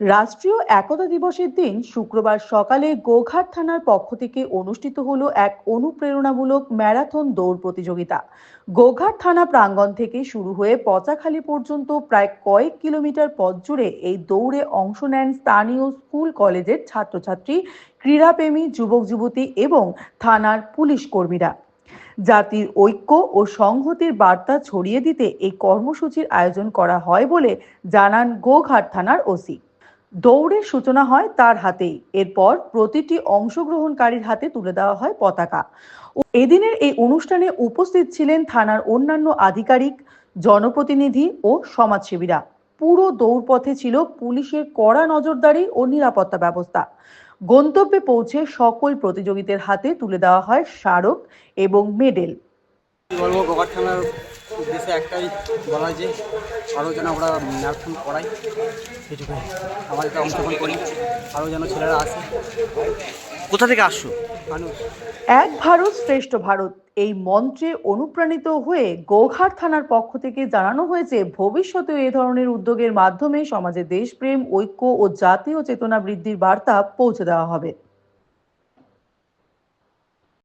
রাষ্ট্রীয় একতা দিবসের দিন শুক্রবার সকালে গোঘাট থানার পক্ষ থেকে অনুষ্ঠিত হলো এক অনুপ্রেরণামূলক ম্যারাথন দৌড় প্রতিযোগিতা। গোঘাট থানা প্রাঙ্গণ থেকে শুরু হয়ে পচাখালী পর্যন্ত প্রায় কয়েক কিলোমিটার পথ জুড়ে এই দৌড়ে অংশ নেন স্থানীয় স্কুল কলেজের ছাত্রছাত্রী, ক্রীড়াপ্রেমী, যুবক যুবতী এবং থানার পুলিশ কর্মীরা। জাতির ঐক্য ও সংহতির বার্তা ছড়িয়ে দিতে এই কর্মসূচির আয়োজন করা হয় বলে জানান গোঘাট থানার ওসি। দৌড়ের সূচনা হয় তার হাতেই। এরপর প্রতিটি অংশগ্রহণকারীর হাতে তুলে দেওয়া হয় পতাকা। এদিনের এই অনুষ্ঠানে উপস্থিত ছিলেন থানার অন্যান্য আধিকারিক, জনপ্রতিনিধি ও সমাজসেবীরা। পুরো দৌড়পথে ছিল পুলিশের কড়া নজরদারি ও নিরাপত্তা ব্যবস্থা। গন্তব্যে পৌঁছে সকল প্রতিযোগীদের হাতে তুলে দেওয়া হয় স্মারক এবং মেডেল। উদ্দেশ্যে একটাই বলা যে আরও যেন আমরা ম্যারাথন করাই। সেটুকুই আমাদের তো অংশগ্রহণ করি। আরও যেন ছেলেরা আসে। কোথা থেকে আসছো? এক ভারত শ্রেষ্ঠ ভারত এই মন্ত্রে অনুপ্রাণিত হয়ে গোঘাট থানার পক্ষ থেকে জানানো হয়েছে ভবিষ্যতে এ ধরনের উদ্যোগের মাধ্যমে সমাজে দেশপ্রেম ঐক্য ও জাতীয় চেতনা বৃদ্ধির বার্তা পৌঁছে দেওয়া হবে।